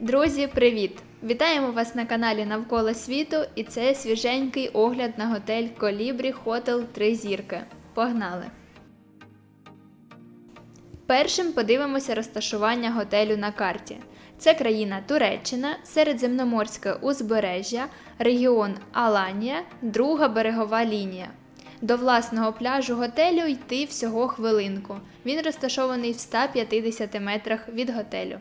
Друзі, привіт! Вітаємо вас на каналі Навколо світу і це свіженький огляд на готель Колібрі Хотел 3 зірки. Погнали! Першим подивимося розташування готелю на карті. Це країна Туреччина, середземноморське узбережжя, регіон Аланія, друга берегова лінія. До власного пляжу готелю йти всього хвилинку. Він розташований в 150 метрах від готелю.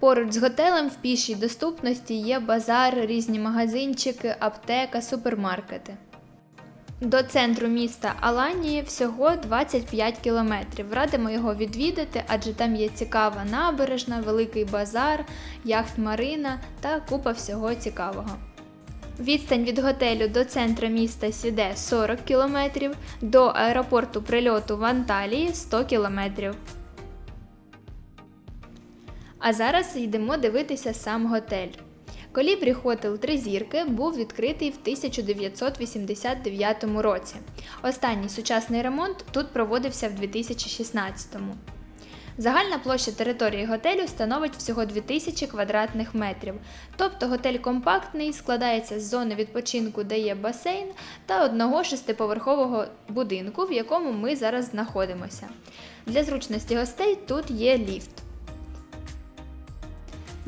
Поруч з готелем в пішій доступності є базар, різні магазинчики, аптека, супермаркети. До центру міста Аланії всього 25 кілометрів. Радимо його відвідати, адже там є цікава набережна, великий базар, яхт Марина та купа всього цікавого. Відстань від готелю до центра міста Сіде 40 кілометрів, до аеропорту прильоту в Анталії 100 кілометрів. А зараз йдемо дивитися сам готель. Колібрі Хотел Три зірки був відкритий в 1989 році. Останній сучасний ремонт тут проводився в 2016-му. Загальна площа території готелю становить всього 2000 квадратних метрів. Тобто готель компактний, складається з зони відпочинку, де є басейн, та одного шестиповерхового будинку, в якому ми зараз знаходимося. Для зручності гостей тут є ліфт.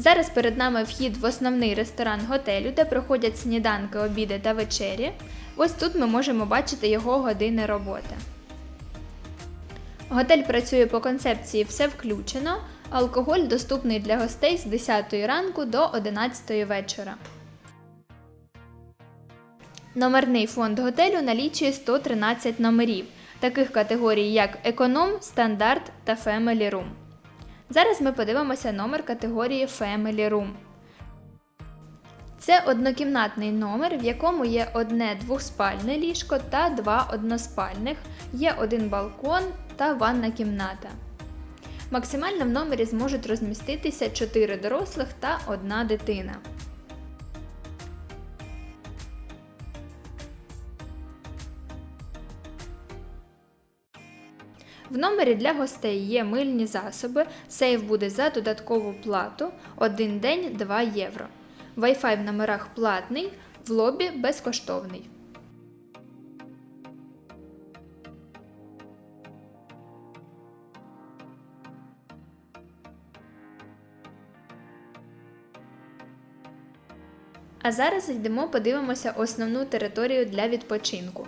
Зараз перед нами вхід в основний ресторан готелю, де проходять сніданки, обіди та вечері. Ось тут ми можемо бачити його години роботи. Готель працює по концепції все включено. Алкоголь доступний для гостей з 10 ранку до 11 вечора. Номерний фонд готелю налічує 113 номерів, таких категорій як економ, стандарт та Family Room. Зараз ми подивимося номер категорії Family Room. Це однокімнатний номер, в якому є одне двохспальне ліжко та два односпальних, є один балкон та ванна кімната. Максимально в номері зможуть розміститися 4 дорослих та одна дитина. В номері для гостей є мильні засоби, сейф буде за додаткову плату, один день 2 євро. Wi-Fi в номерах платний, в лобі безкоштовний. А зараз йдемо подивимося основну територію для відпочинку.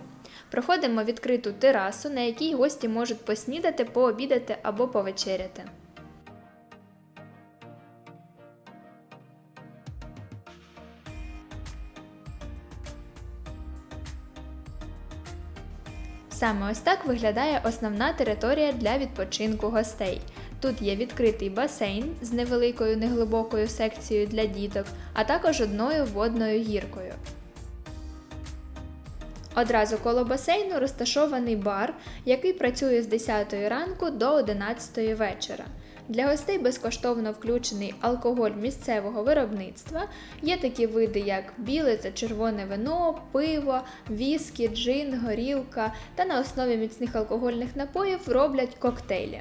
Проходимо відкриту терасу, на якій гості можуть поснідати, пообідати або повечеряти. Саме ось так виглядає основна територія для відпочинку гостей. Тут є відкритий басейн з невеликою неглибокою секцією для діток, а також одною водною гіркою. Одразу коло басейну розташований бар, який працює з 10 ранку до 11 вечора. Для гостей безкоштовно включений алкоголь місцевого виробництва. Є такі види, як біле та червоне вино, пиво, віскі, джин, горілка та на основі міцних алкогольних напоїв роблять коктейлі.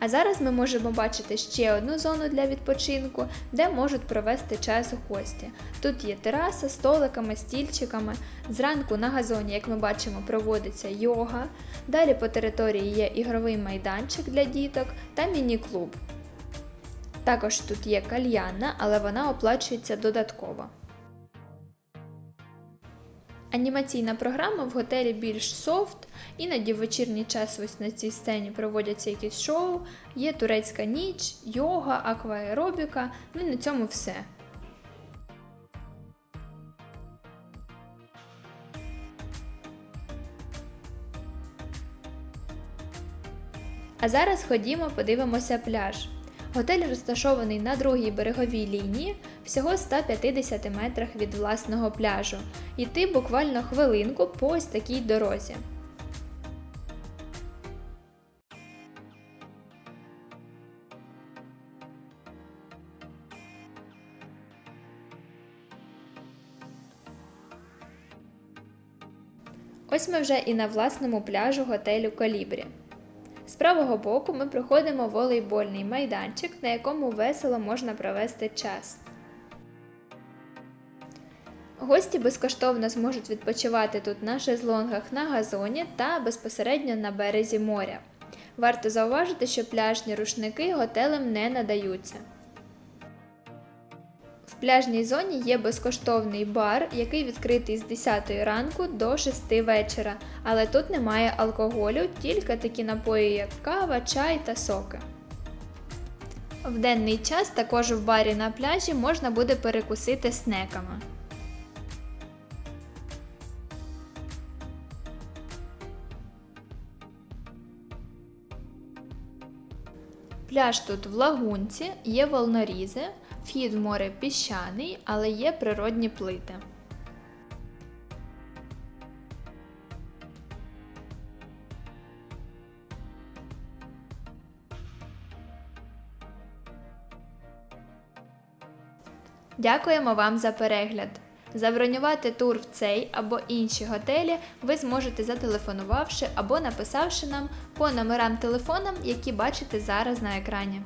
А зараз ми можемо бачити ще одну зону для відпочинку, де можуть провести час гості. Тут є тераса столиками, стільчиками. Зранку на газоні, як ми бачимо, проводиться йога. Далі по території є ігровий майданчик для діток та міні-клуб. Також тут є кальянна, але вона оплачується додатково. Анімаційна програма в готелі більш софт, іноді в вечірній час ось на цій сцені проводяться якісь шоу, є турецька ніч, йога, акваеробіка, ну і на цьому все. А зараз ходімо, подивимося пляж. Готель розташований на другій береговій лінії, всього 150 метрах від власного пляжу. Йти буквально хвилинку по ось такій дорозі. Ось ми вже і на власному пляжу готелю Колібрі. З правого боку ми проходимо волейбольний майданчик, на якому весело можна провести час. Гості безкоштовно зможуть відпочивати тут на шезлонгах на газоні та безпосередньо на березі моря. Варто зауважити, що пляжні рушники готелем не надаються. В пляжній зоні є безкоштовний бар, який відкритий з 10 ранку до 6 вечора, але тут немає алкоголю, тільки такі напої, як кава, чай та соки. В денний час також в барі на пляжі можна буде перекусити снеками. Пляж тут в лагунці, є волнорізи, вхід в море піщаний, але є природні плити. Дякуємо вам за перегляд! Забронювати тур в цей або інші готелі ви зможете зателефонувавши або написавши нам по номерам телефонам, які бачите зараз на екрані.